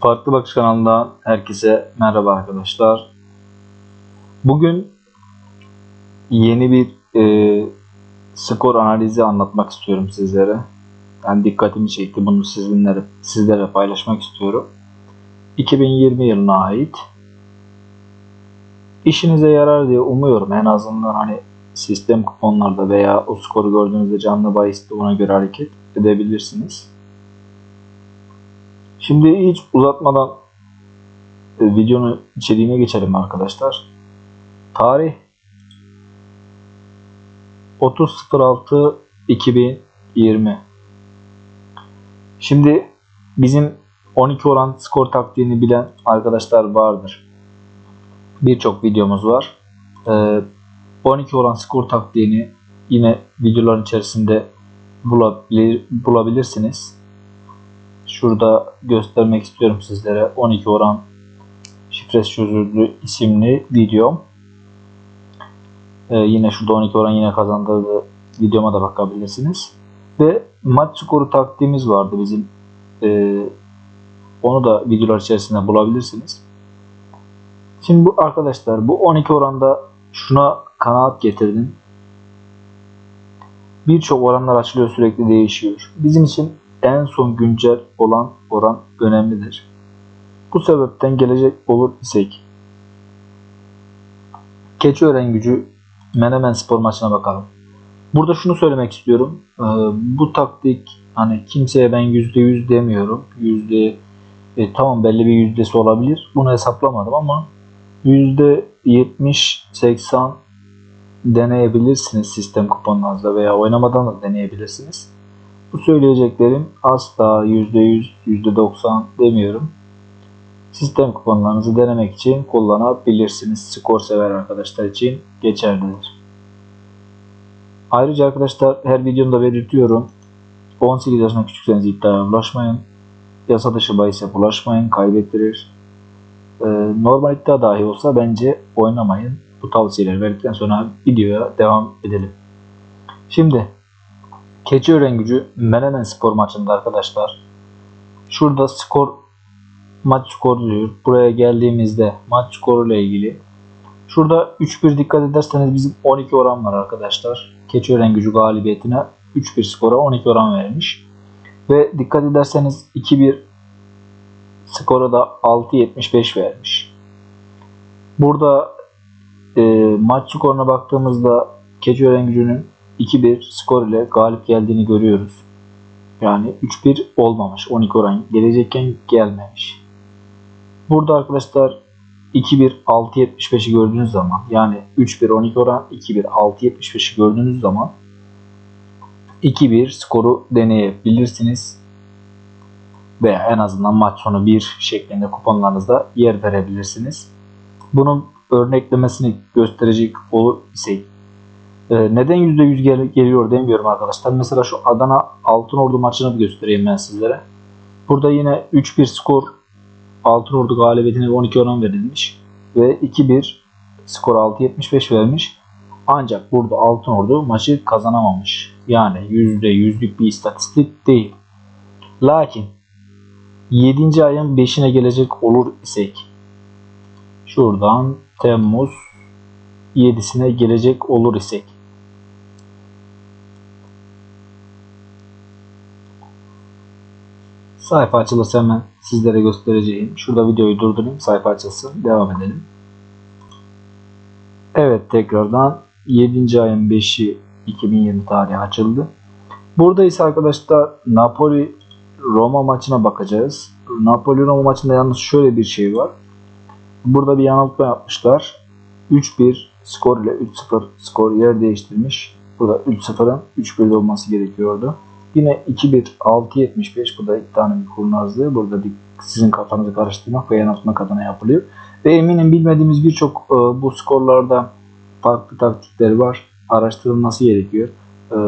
Farklı Bakış kanalından herkese merhaba arkadaşlar. Bugün yeni bir e, skor analizi anlatmak istiyorum sizlere. Yani dikkatimi çekti. Bunu sizinlere, sizlere paylaşmak istiyorum. 2020 yılına ait. İşinize yarar diye umuyorum. En azından hani sistem kuponlarda veya o skoru gördüğünüzde canlı bahiste ona göre hareket edebilirsiniz. Şimdi hiç uzatmadan e, videonun içeriğine geçelim arkadaşlar. Tarih 30.06.2020 Şimdi bizim 12 oran skor taktiğini bilen arkadaşlar vardır. Birçok videomuz var. Ee, 12 oran skor taktiğini yine videoların içerisinde bulabilir, bulabilirsiniz. Şurada göstermek istiyorum sizlere 12 oran şifresi çözüldü isimli videom. Ee, yine şurada 12 oran yine kazandırdığı videoma da bakabilirsiniz. Ve maç skoru taktiğimiz vardı bizim. Ee, onu da videolar içerisinde bulabilirsiniz. Şimdi bu arkadaşlar bu 12 oranda şuna kanaat getirdim. Birçok oranlar açılıyor sürekli değişiyor. Bizim için en son güncel olan oran önemlidir. Bu sebepten gelecek olur isek Keçiören gücü Menemen spor maçına bakalım. Burada şunu söylemek istiyorum. Ee, bu taktik hani kimseye ben %100 demiyorum. Yüzde e, tamam belli bir yüzdesi olabilir. Bunu hesaplamadım ama %70-80 deneyebilirsiniz sistem kuponlarınızda veya oynamadan da deneyebilirsiniz. Bu söyleyeceklerim asla %100, %90 demiyorum. Sistem kuponlarınızı denemek için kullanabilirsiniz. Skor sever arkadaşlar için geçerlidir. Ayrıca arkadaşlar her videomda belirtiyorum. 18 yaşından küçükseniz iddiaya ulaşmayın. Yasa dışı bahise bulaşmayın. Kaybettirir. Ee, normal iddia dahi olsa bence oynamayın. Bu tavsiyeleri verdikten sonra videoya devam edelim. Şimdi Keçiören gücü Menemen spor maçında arkadaşlar. Şurada skor maç skoru diyor. Buraya geldiğimizde maç skoru ile ilgili. Şurada 3-1 dikkat ederseniz bizim 12 oran var arkadaşlar. Keçiören gücü galibiyetine 3-1 skora 12 oran vermiş. Ve dikkat ederseniz 2-1 skora da 6.75 vermiş. Burada e, maç skoruna baktığımızda Keçiören gücünün 2-1 skor ile galip geldiğini görüyoruz. Yani 3-1 olmamış. 12 oran gelecekken gelmemiş. Burada arkadaşlar 2-1 6.75'i gördüğünüz zaman yani 3-1 12 oran 2-1 6.75'i gördüğünüz zaman 2-1 skoru deneyebilirsiniz. Veya en azından maç sonu 1 şeklinde kuponlarınızda yer verebilirsiniz. Bunun örneklemesini gösterecek olur isek ee, neden %100 gel geliyor demiyorum arkadaşlar. Mesela şu Adana Altınordu maçını bir göstereyim ben sizlere. Burada yine 3-1 skor Altınordu galibiyetine 12 oran verilmiş. Ve 2-1 skor 6.75 vermiş. Ancak burada Altınordu maçı kazanamamış. Yani %100'lük bir istatistik değil. Lakin 7. ayın 5'ine gelecek olur isek şuradan Temmuz 7'sine gelecek olur isek Sayfa açılırsa hemen sizlere göstereceğim. Şurada videoyu durdurayım. Sayfa açılsın. Devam edelim. Evet tekrardan 7. ayın 5'i 2020 tarihi açıldı. Burada ise arkadaşlar Napoli Roma maçına bakacağız. Napoli Roma maçında yalnız şöyle bir şey var. Burada bir yanıltma yapmışlar. 3-1 skor ile 3-0 skor yer değiştirmiş. Burada 3-0'ın 3-1'de olması gerekiyordu. Yine 2-1 6-75 bu da tane bir kurnazlığı. Burada sizin kafanızı karıştırmak ve yanıltmak adına yapılıyor. Ve eminim bilmediğimiz birçok e, bu skorlarda farklı taktikleri var. Araştırılması gerekiyor. E,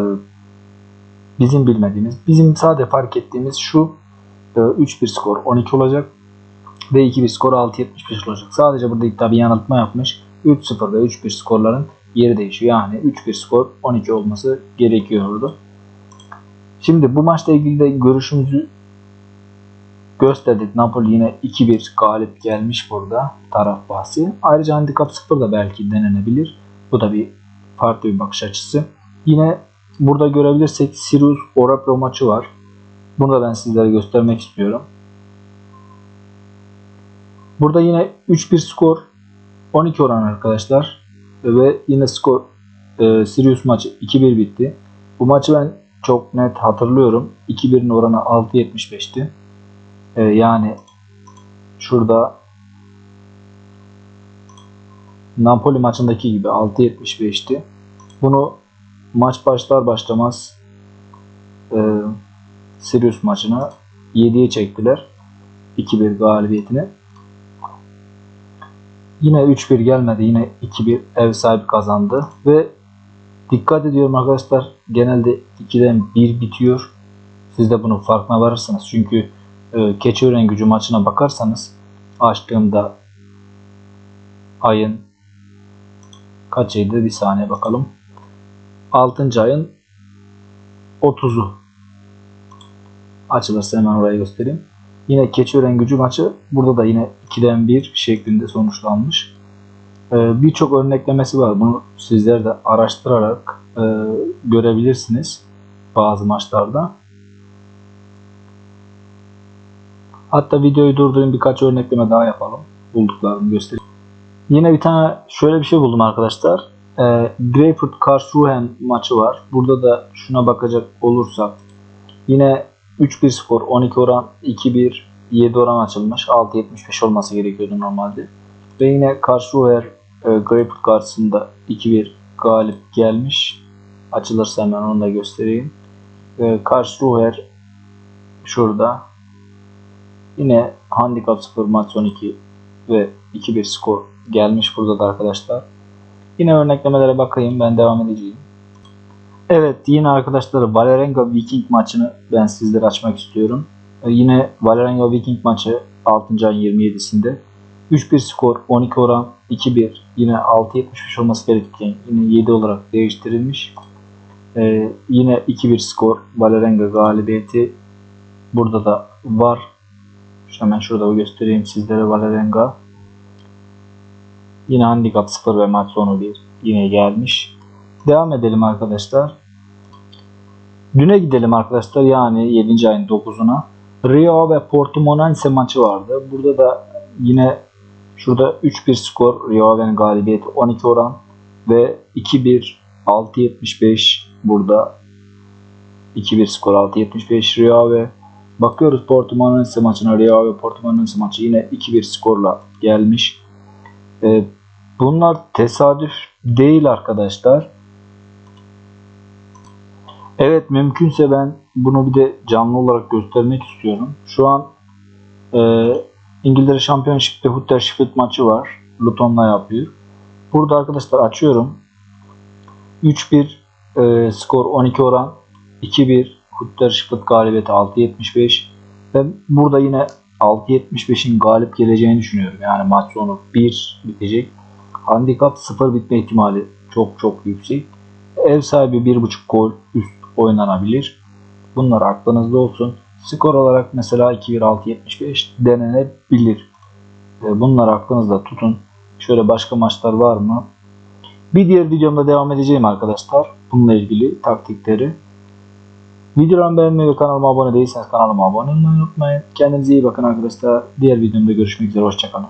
bizim bilmediğimiz, bizim sadece fark ettiğimiz şu e, 3-1 skor 12 olacak ve 2-1 skor 6-75 olacak. Sadece burada iddia bir yanıltma yapmış. 3-0 ve 3-1 skorların yeri değişiyor. Yani 3-1 skor 12 olması gerekiyordu. Şimdi bu maçla ilgili de görüşümüzü gösterdik. Napoli yine 2-1 galip gelmiş burada taraf bahsi. Ayrıca handikap 0 da belki denenebilir. Bu da bir farklı bir bakış açısı. Yine burada görebilirsek Sirius Orapro maçı var. Bunu da ben sizlere göstermek istiyorum. Burada yine 3-1 skor 12 oran arkadaşlar. Ve yine skor e, Sirius maçı 2-1 bitti. Bu maçı ben çok net hatırlıyorum. 2-1'in oranı 6.75'ti. E, yani şurada Napoli maçındaki gibi 6.75'ti. Bunu maç başlar başlamaz e, Sirius maçına 7'ye çektiler. 2-1 galibiyetini. Yine 3-1 gelmedi. Yine 2-1 ev sahibi kazandı. Ve dikkat ediyorum arkadaşlar. Genelde 2'den 1 bitiyor. Siz de bunun farkına varırsınız. Çünkü e, Keçiören gücü maçına bakarsanız açtığımda ayın kaçıydı? Bir saniye bakalım. 6. ayın 30'u açılırsa hemen orayı göstereyim. Yine Keçiören gücü maçı burada da yine 2'den 1 şeklinde sonuçlanmış. Ee, Birçok örneklemesi var. Bunu sizler de araştırarak e, görebilirsiniz bazı maçlarda. Hatta videoyu durdurayım birkaç örnekleme daha yapalım. Bulduklarımı göstereyim. Yine bir tane şöyle bir şey buldum arkadaşlar. E, Greyfurt Karlsruhe maçı var. Burada da şuna bakacak olursak yine 3-1 skor, 12 oran, 2-1, 7 oran açılmış. 6.75 olması gerekiyordu normalde. Ve yine Karlsruhe e, Greyfurt karşısında 2-1 galip gelmiş. Açılırsa hemen onu da göstereyim. E, Karlsruhe şurada. Yine handikap 0 maç 12 ve 2-1 skor gelmiş burada da arkadaşlar. Yine örneklemelere bakayım ben devam edeceğim. Evet yine arkadaşlar Valerenga Viking maçını ben sizlere açmak istiyorum. Ee, yine Valerenga Viking maçı 6. ayın 27'sinde 3-1 skor 12 oran 2-1 yine 6.75 olması gerekirken yine 7 olarak değiştirilmiş. Ee, yine 2-1 skor Valerenga galibiyeti burada da var. Hemen şurada göstereyim sizlere Valerenga. Yine handikap 0 ve maç sonu 1 yine gelmiş. Devam edelim arkadaşlar. Düne gidelim arkadaşlar yani 7. ayın 9'una. Rio ve Portimonense maçı vardı. Burada da yine şurada 3-1 skor Rio Ave'nin galibiyeti 12 oran ve 2-1 6.75 burada 2-1 skor 6.75 Rio Ave. Bakıyoruz Portimonense maçına Rio Ave Portimonense maçı yine 2-1 skorla gelmiş. Ee, bunlar tesadüf değil arkadaşlar. Evet mümkünse ben bunu bir de canlı olarak göstermek istiyorum. Şu an e, İngiltere Championship'te Huddersfield maçı var. Luton'la yapıyor. Burada arkadaşlar açıyorum. 3-1 e, skor 12 oran. 2-1 Huddersfield galibiyeti 6.75. Ben burada yine 6.75'in galip geleceğini düşünüyorum. Yani maç sonu 1 bitecek. Handikap 0 bitme ihtimali çok çok yüksek. Ev sahibi 1.5 gol üst oynanabilir. Bunlar aklınızda olsun. Skor olarak mesela 2-1-6-75 denenebilir. Bunlar aklınızda tutun. Şöyle başka maçlar var mı? Bir diğer videomda devam edeceğim arkadaşlar. Bununla ilgili taktikleri. Videolarımı beğenmeyi ve kanalıma abone değilseniz kanalıma abone olmayı unutmayın. Kendinize iyi bakın arkadaşlar. Diğer videomda görüşmek üzere. Hoşçakalın.